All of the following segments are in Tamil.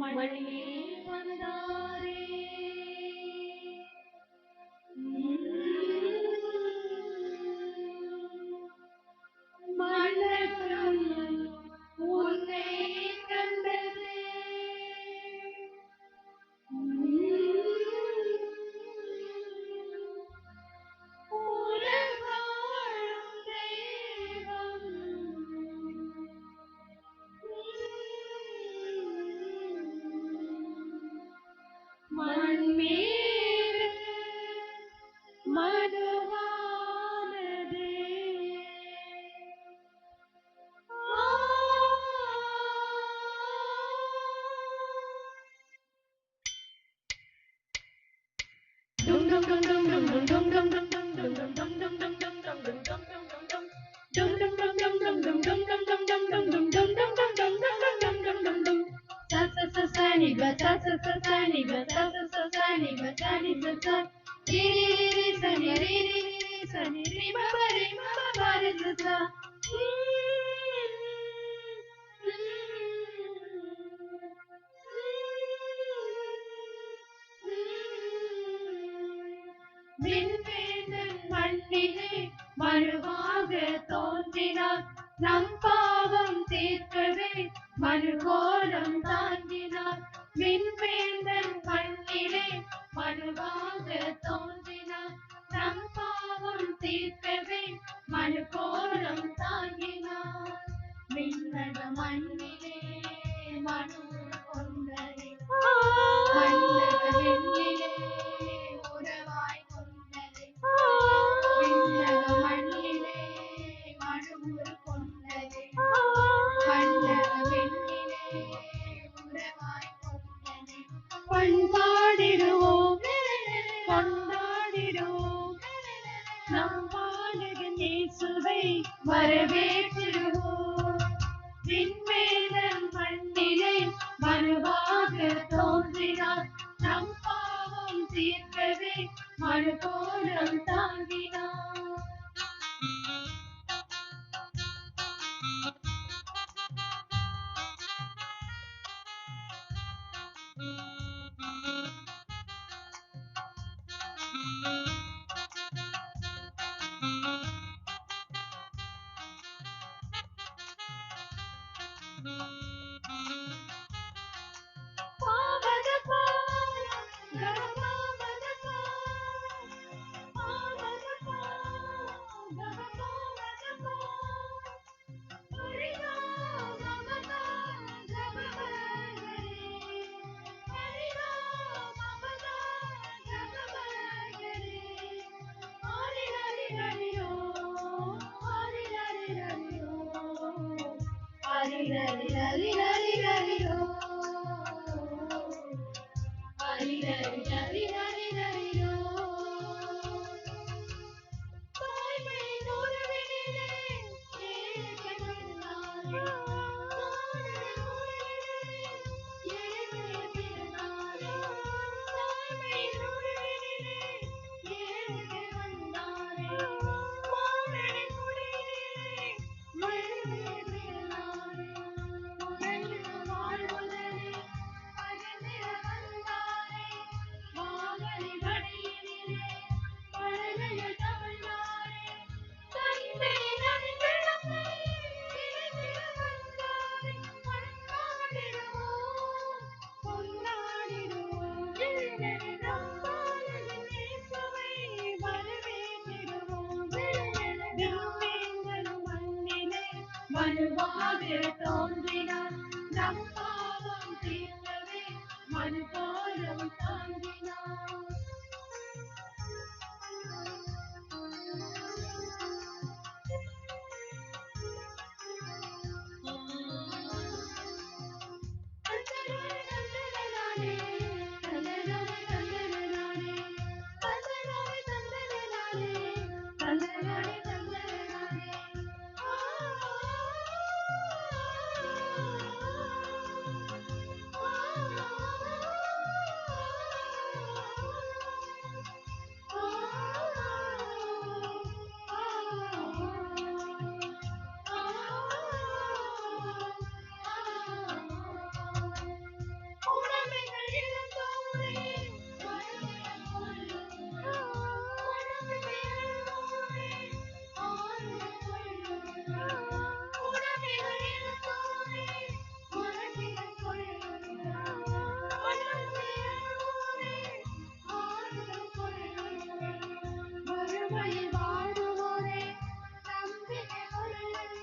மழை வந்தாரே Sunny, but that's a sunny, but that's a ni ga ta ni sa sa ri ri ri ri sa ni ri ri ri ri sa ni ri ma ba ri ma ba ba ri sa sa விண்வேந்தன் மண்ணிலே மறுவாக தோன்றினார் நம் பாவம் தீர்க்கவே மறுகோலம் தான் நம்மாலகன் இயேசுவை வரவேற்றிடுவோம் விண்மேலன் மண்ணிலே மனுவாக தோன்றினார். நம் பாவம் தீர்க்கவே மனுபோ Mm-hmm. la la la la মহাবীর তন্দ্রিনা জানতা திருமயில் வாழ்வோரே நம்பிக்கை கொள்ளுங்கள்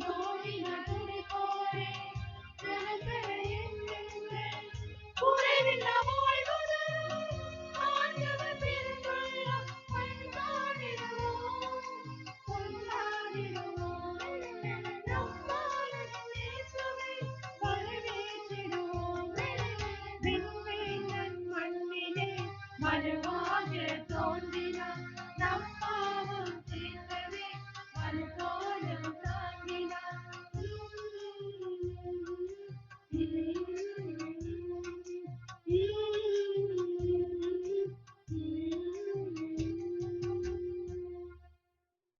நோய் நடுவி போரே தினங்கள் எண்ணுங்கள்